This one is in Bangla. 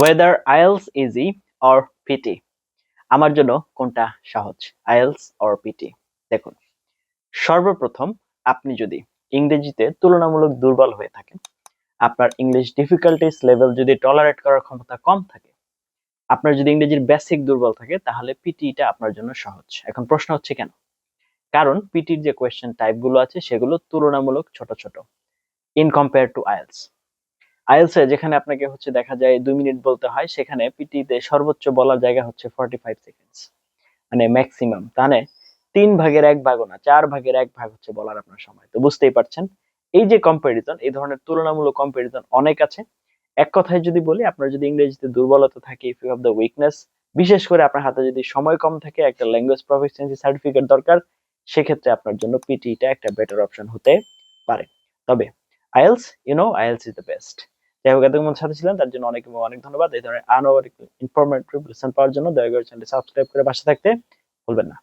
Whether IELTS easy or PTE আমার জন্য কোনটা সহজ? আইএলস অর পিটি দেখুন, সর্বপ্রথম আপনি যদি ইংরেজিতে তুলনামূলক দুর্বল হয়ে থাকেন, আপনার ইংলিশ ডিফিকাল্টিস লেভেল যদি টলারেট করার ক্ষমতা কম থাকে, আপনার যদি ইংরেজির বেসিক দুর্বল থাকে, তাহলে পিটিটা আপনার জন্য সহজ। এখন প্রশ্ন হচ্ছে কেন? কারণ পিটির যে কোয়েশ্চেন টাইপগুলো আছে, সেগুলো তুলনামূলক ছোট ছোট ইন কম্পেয়ার টু আইএলস আইএলসে যেখানে আপনাকে হচ্ছে দেখা যায় দুই মিনিট বলতে হয়, সেখানে পিটিতে সর্বোচ্চ বলার জায়গা হচ্ছে ফর্টি ফাইভ সেকেন্ডস মানে ম্যাক্সিমাম তাহলে তিন ভাগের এক ভাগও না, চার ভাগের এক ভাগ হচ্ছে বলার আপনার সময়। তো বুঝতেই পারছেন? এই যে কম্পারিজন এই ধরনের তুলনামূলক কম্পারিজন অনেক আছে। এক কথায় যদি বলি, আপনার যদি ইংরেজিতে দুর্বলতা থাকে if you have the weakness বিশেষ করে আপনার হাতে যদি সময় কম থাকে, একটা ল্যাঙ্গুয়েজ প্রফিসিয়েন্সি সার্টিফিকেট দরকার, সেক্ষেত্রে আপনার জন্য পিটিটা একটা বেটার অপশন হতে পারে। তবে IELTS you know IELTS is the best যাই হোক, এতক্ষণ সাথে ছিলেন, তার জন্য অনেক অনেক ধন্যবাদ। এই ধরনের আনওয়ার ইনফরমেটিভ লেসন পাওয়ার জন্য দয়া করে চ্যানেলটি সাবস্ক্রাইব করে পাশে থাকতে ভুলবেন না।